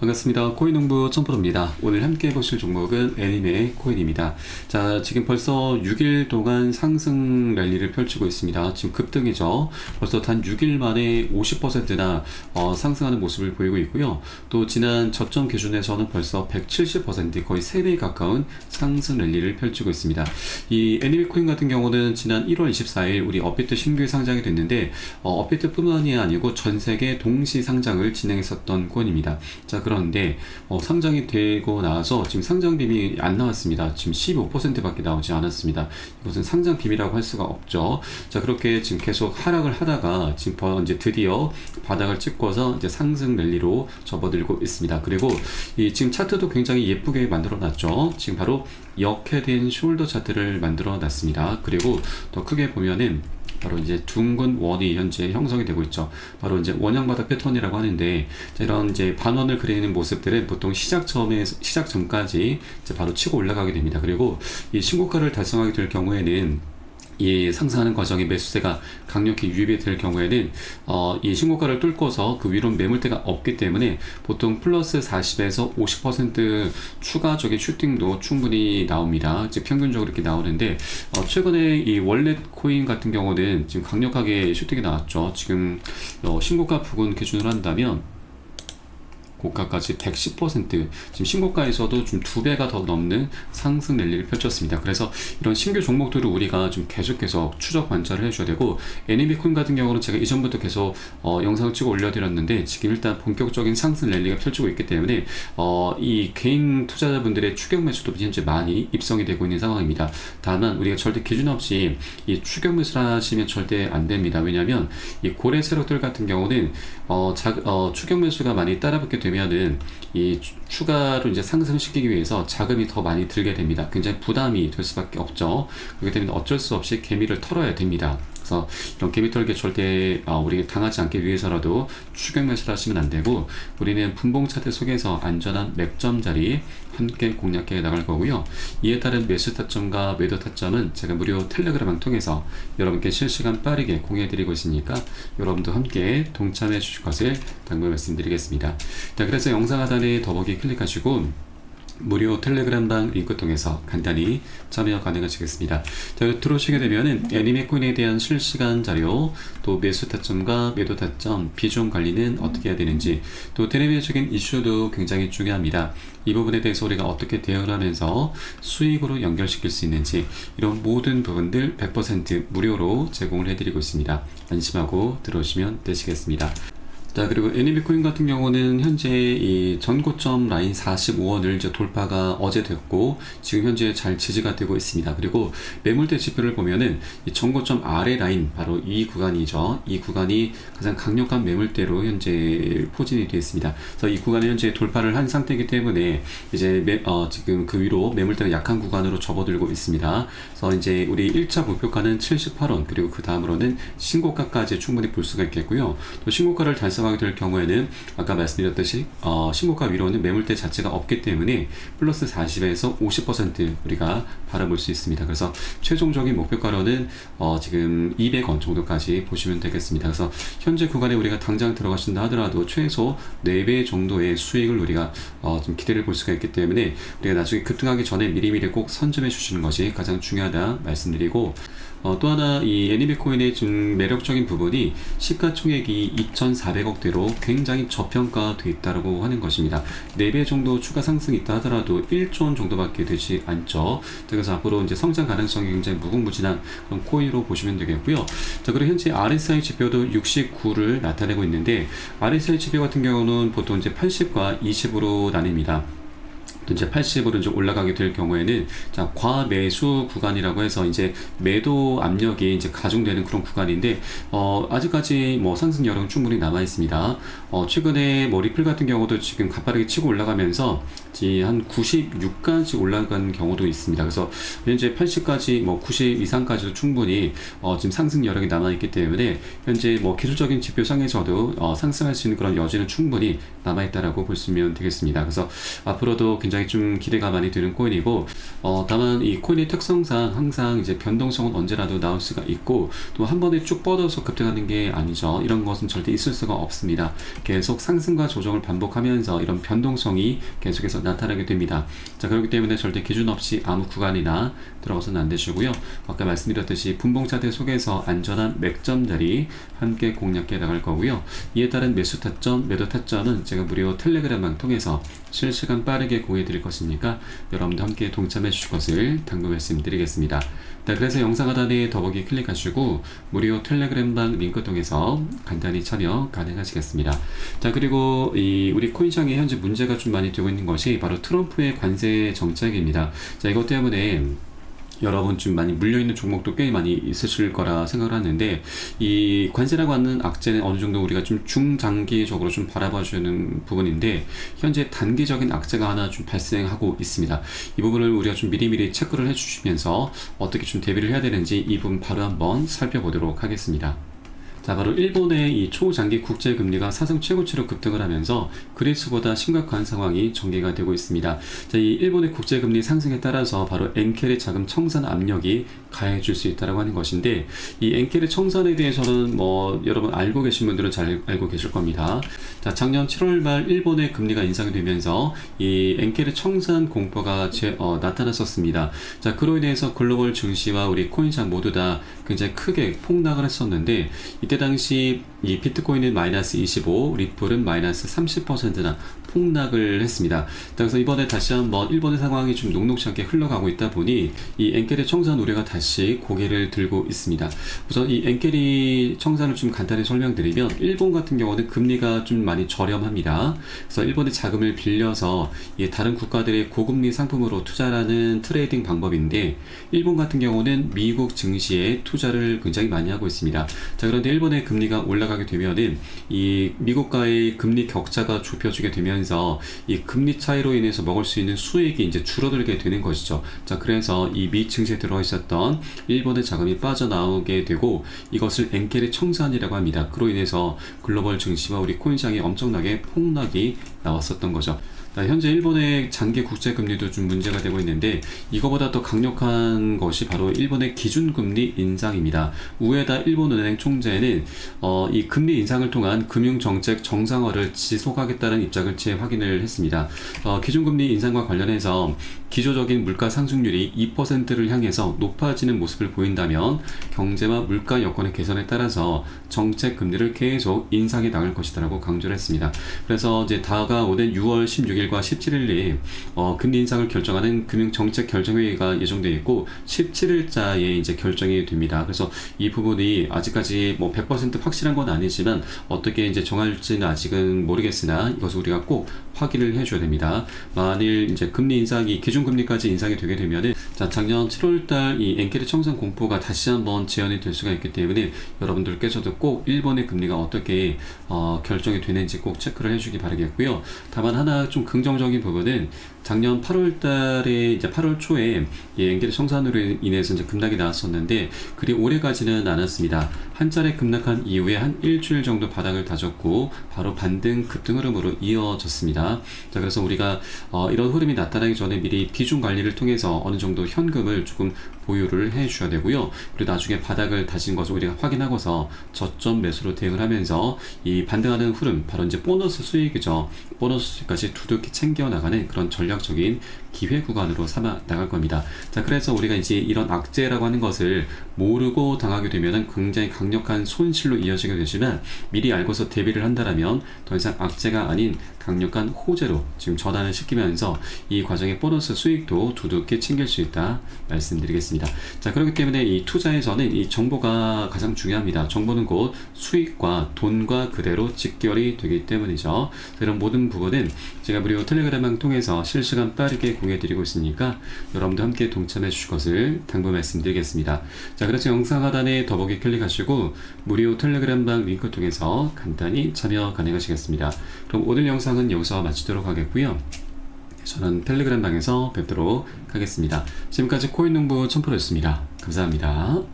반갑습니다. 코인농부 천프로입니다. 오늘 함께 보실 종목은 애니메 코인입니다. 자, 지금 벌써 6일 동안 상승 랠리를 펼치고 있습니다. 지금 급등이죠. 벌써 단 6일 만에 50%나 어, 상승하는 모습을 보이고 있고요. 또 지난 저점 기준에서는 벌써 170% 거의 3배 가까운 상승 랠리를 펼치고 있습니다. 이 애니메 코인 같은 경우는 지난 1월 24일 우리 업비트 신규 상장이 됐는데 어, 업비트뿐만이 아니고 전 세계 동시 상장을 진행했었던 코인입니다. 자, 그런데 어, 상장이 되고 나서 지금 상장 비밀이 안 나왔습니다. 지금 15%밖에 나오지 않았습니다. 이것은 상장 비밀이라고 할 수가 없죠. 자 그렇게 지금 계속 하락을 하다가 지금 버- 이제 드디어 바닥을 찍고서 이제 상승 랠리로 접어들고 있습니다. 그리고 이 지금 차트도 굉장히 예쁘게 만들어 놨죠. 지금 바로 역헤드인 숄더 차트를 만들어 놨습니다. 그리고 더 크게 보면은 바로 이제 둥근 원이 현재 형성이 되고 있죠. 바로 이제 원형바닥 패턴이라고 하는데 자, 이런 이제 반원을 그리는 모습들은 보통 시작 전에 시작 전까지 이제 바로 치고 올라가게 됩니다. 그리고 이 신고가를 달성하게 될 경우에는 이 상승하는 과정에 매수세가 강력히 유입이 될 경우에는 어, 이 신고가를 뚫고서 그 위로 매물대가 없기 때문에 보통 플러스 40에서 50% 추가적인 슈팅도 충분히 나옵니다. 즉 평균적으로 이렇게 나오는데 어, 최근에 이 월렛 코인 같은 경우는 지금 강력하게 슈팅이 나왔죠. 지금 어, 신고가 부근 기준으로 한다면 고가까지 110% 지금 신고가에서도 좀 두 배가 더 넘는 상승 랠리를 펼쳤습니다. 그래서 이런 신규 종목들을 우리가 좀 계속해서 추적 관찰을 해줘야 되고 애니비 코인 같은 경우는 제가 이전부터 계속 어, 영상을 찍어 올려드렸는데 지금 일단 본격적인 상승 랠리가 펼치고 있기 때문에 어, 이 개인 투자자분들의 추격 매수도 현재 많이 입성이 되고 있는 상황입니다. 다만 우리가 절대 기준 없이 이 추격 매수를 하시면 절대 안 됩니다. 왜냐하면 이 고래 세력들 같은 경우는 어, 자, 어, 추격 매수가 많이 따라붙게 되면 은이 추- 추가로 이제 상승시키기 위해서 자금이 더 많이 들게 됩니다. 굉장히 부담이 될 수밖에 없죠. 그렇기 때문에 어쩔 수 없이 개미를 털어야 됩니다. 그래서 이런 개미 털기 절대 어, 우리 당하지 않기 위해서라도 추격 매수를 하시면 안 되고 우리는 분봉 차트 속에서 안전한 맥점 자리 함께 공략해 나갈 거고요. 이에 따른 매수 타점과 매도 타점은 제가 무료 텔레그램을 통해서 여러분께 실시간 빠르게 공유해 드리고 있으니까 여러분도 함께 동참해 주실 것을 당부 말씀드리겠습니다. 자, 그래서 영상 하단에 더보기 클릭하시고 무료 텔레그램방 링크 통해서 간단히 참여 가능하시겠습니다. 자, 들어오시게 되면은 애니메 코인에 대한 실시간 자료, 또 매수 타점과 매도 타점, 비중 관리는 어떻게 해야 되는지, 또 대내외적인 이슈도 굉장히 중요합니다. 이 부분에 대해서 우리가 어떻게 대응을 하면서 수익으로 연결시킬 수 있는지 이런 모든 부분들 100% 무료로 제공을 해드리고 있습니다. 안심하고 들어오시면 되시겠습니다. 자 그리고 애니비 코인 같은 경우는 현재 이 전고점 라인 45원을 이제 돌파가 어제 됐고 지금 현재 잘 지지가 되고 있습니다. 그리고 매물대 지표를 보면은 이 전고점 아래 라인 바로 이 구간이죠. 이 구간이 가장 강력한 매물대로 현재 포진이 되어 있습니다. 그래서 이 구간을 현재 돌파를 한 상태이기 때문에 이제 매, 어, 지금 그 위로 매물대가 약한 구간으로 접어들고 있습니다. 그래서 이제 우리 1차 목표가는 78원 그리고 그 다음으로는 신고가까지 충분히 볼 수가 있겠고요. 또 신고가를 달성 하게 될 경우에는 아까 말씀드렸듯이 어, 신고가 위로는 매물대 자체가 없기 때문에 플러스 40에서 50% 우리가 바라볼 수 있습니다. 그래서 최종적인 목표가로는 어, 지금 200원 정도까지 보시면 되겠습니다. 그래서 현재 구간에 우리가 당장 들어가신다 하더라도 최소 4배 정도의 수익을 우리가 어, 좀 기대를 볼 수가 있기 때문에 우리가 나중에 급등하기 전에 미리미리 꼭 선점해 주시는 것이 가장 중요하다 말씀드리고 어, 또 하나 이 애니비코인의 좀 매력적인 부분이 시가총액이 2,400억대로 굉장히 저평가돼 있다고 하는 것입니다. 4배 정도 추가 상승이 있다 하더라도 1조 원 정도밖에 되지 않죠. 그래서 앞으로 이제 성장 가능성이 굉장히 무궁무진한 그런 코인으로 보시면 되겠고요. 자, 그리고 현재 RSI 지표도 69를 나타내고 있는데 RSI 지표 같은 경우는 보통 이제 80과 20으로 나뉩니다. 또 이제 80으로 이제 올라가게 될 경우에는 자 과매수 구간이라고 해서 이제 매도 압력이 이제 가중되는 그런 구간인데 어 아직까지 뭐 상승 여력은 충분히 남아 있습니다. 어 최근에 뭐 리플 같은 경우도 지금 가파르게 치고 올라가면서 한 96까지 올라간 경우도 있습니다. 그래서 현재 80까지 뭐 90 이상까지도 충분히 어 지금 상승 여력이 남아 있기 때문에 현재 뭐 기술적인 지표상에서도 어 상승할 수 있는 그런 여지는 충분히 남아 있다라고 보시면 되겠습니다. 그래서 앞으로도 굉장히 굉장히 좀 기대가 많이 되는 코인이고 어, 다만 이 코인의 특성상 항상 이제 변동성은 언제라도 나올 수가 있고 또 한 번에 쭉 뻗어서 급등하는 게 아니죠. 이런 것은 절대 있을 수가 없습니다. 계속 상승과 조정을 반복하면서 이런 변동성이 계속해서 나타나게 됩니다. 자 그렇기 때문에 절대 기준 없이 아무 구간이나 들어가서는 안 되시고요. 아까 말씀드렸듯이 분봉 차트 속에서 안전한 맥점 자리 함께 공략해 나갈 거고요. 이에 따른 매수 타점, 매도 타점은 제가 무료 텔레그램망 통해서 실시간 빠르게 공유 해 드릴 것이니까 여러분도 함께 동참해 주실 것을 당부 말씀드리겠습니다. 자, 그래서 영상 하단에 더보기 클릭하시고 무료 텔레그램방 링크 통해서 간단히 참여 가능하시겠습니다. 자, 그리고 이 우리 코인 시장에 현재 문제가 좀 많이 되고 있는 것이 바로 트럼프의 관세 정책입니다. 자, 이것 때문에 여러분 좀 많이 물려있는 종목도 꽤 많이 있으실 거라 생각을 하는데 이 관세라고 하는 악재는 어느 정도 우리가 좀 중장기적으로 좀 바라봐 주는 부분인데 현재 단기적인 악재가 하나 좀 발생하고 있습니다. 이 부분을 우리가 좀 미리미리 체크를 해주시면서 어떻게 좀 대비를 해야 되는지 이 부분 바로 한번 살펴보도록 하겠습니다. 자, 바로 일본의 이 초장기 국제 금리가 사상 최고치로 급등을 하면서 그리스보다 심각한 상황이 전개가 되고 있습니다. 자, 이 일본의 국제 금리 상승에 따라서 바로 엔켈의 자금 청산 압력이 가해질 수 있다라고 하는 것인데 이 엔켈의 청산에 대해서는 뭐 여러분 알고 계신 분들은 잘 알고 계실 겁니다. 자, 작년 7월 말 일본의 금리가 인상이 되면서 이 엔켈의 청산 공포가 제, 어, 나타났었습니다. 자, 그로 인해서 글로벌 증시와 우리 코인장 모두 다 굉장히 크게 폭락을 했었는데 이때 당시 이 비트코인은 마이너스 25, 리플은 마이너스 30%나 폭락을 했습니다. 그래서 이번에 다시 한번 일본의 상황이 좀 녹록치 않게 흘러가고 있다 보니 이 엔켈의 청산 우려가 다시 고개를 들고 있습니다. 우선 이 엔켈이 청산을 좀 간단히 설명드리면 일본 같은 경우는 금리가 좀 많이 저렴합니다. 그래서 일본의 자금을 빌려서 이 다른 국가들의 고금리 상품으로 투자하는 트레이딩 방법인데 일본 같은 경우는 미국 증시에 투자를 굉장히 많이 하고 있습니다. 자 그런데 일본의 금리가 올라가게 되면은 이 미국과의 금리 격차가 좁혀지게 되면 서 이 금리 차이로 인해서 먹을 수 있는 수익이 이제 줄어들게 되는 것이죠. 자 그래서 이 미 증시에 들어 있었던 일본의 자금이 빠져나오게 되고 이것을 엔켈의 청산이라고 합니다. 그로 인해서 글로벌 증시와 우리 코인시장에 엄청나게 폭락이 나왔었던 거죠. 현재 일본의 장기 국제 금리도 좀 문제가 되고 있는데 이거보다 더 강력한 것이 바로 일본의 기준 금리 인상입니다. 우에다 일본은행 총재는 어, 이 금리 인상을 통한 금융 정책 정상화를 지속하겠다는 입장을 재확인을 했습니다. 어, 기준 금리 인상과 관련해서 기조적인 물가 상승률이 2%를 향해서 높아지는 모습을 보인다면 경제와 물가 여건의 개선에 따라서 정책 금리를 계속 인상해 나갈 것이다라고 강조를 했습니다. 그래서 이제 다가오는 6월 16일과 17일이 어, 금리 인상을 결정하는 금융정책 결정회의가 예정되어 있고 17일자에 이제 결정이 됩니다. 그래서 이 부분이 아직까지 뭐 100% 확실한 건 아니지만 어떻게 이제 정할지는 아직은 모르겠으나 이것을 우리가 꼭 확인을 해줘야 됩니다. 만일 이제 금리 인상이 기준금리까지 인상이 되게 되면은 자 작년 7월달 이 엔케르 청산 공포가 다시 한번 재현이 될 수가 있기 때문에 여러분들께서도 꼭 일본의 금리가 어떻게 어, 결정이 되는지 꼭 체크를 해주기 바라겠고요. 다만 하나 좀 긍정적인 부분은 작년 8월 달에 이제 8월 초에 이 엔게르 청산으로 인해서 이제 급락이 나왔었는데 그리 오래 가지는 않았습니다. 한 차례 급락한 이후에 한 일주일 정도 바닥을 다졌고 바로 반등 급등 흐름으로 이어졌습니다. 자 그래서 우리가 어, 이런 흐름이 나타나기 전에 미리 비중 관리를 통해서 어느 정도 현금을 조금 보유를 해 주셔야 되고요. 그리고 나중에 바닥을 다진 것을 우리가 확인하고서 저점 매수로 대응을 하면서 이 반등하는 흐름 바로 이제 보너스 수익이죠. 보너스 수익까지 두둑히 챙겨 나가는 그런 전략 적인 기회 구간으로 삼아 나갈 겁니다. 자, 그래서 우리가 이제 이런 악재라고 하는 것을 모르고 당하게 되면 굉장히 강력한 손실로 이어지게 되지만 미리 알고서 대비를 한다면 더 이상 악재가 아닌 강력한 호재로 지금 전환을 시키면서 이 과정의 보너스 수익도 두둑히 챙길 수 있다 말씀드리겠습니다. 자, 그렇기 때문에 이 투자에서는 이 정보가 가장 중요합니다. 정보는 곧 수익과 돈과 그대로 직결이 되기 때문이죠. 이런 모든 부분은 제가 무료 텔레그램을 통해서 실시간 빠르게 공유해드리고 있으니까 여러분도 함께 동참해 주실 것을 당부 말씀드리겠습니다. 자, 그래서 영상 하단에 더보기 클릭하시고 무료 텔레그램방 링크 통해서 간단히 참여 가능하시겠습니다. 그럼 오늘 영상은 여기서 마치도록 하겠고요. 저는 텔레그램 방에서 뵙도록 하겠습니다. 지금까지 코인농부 천프로였습니다. 감사합니다.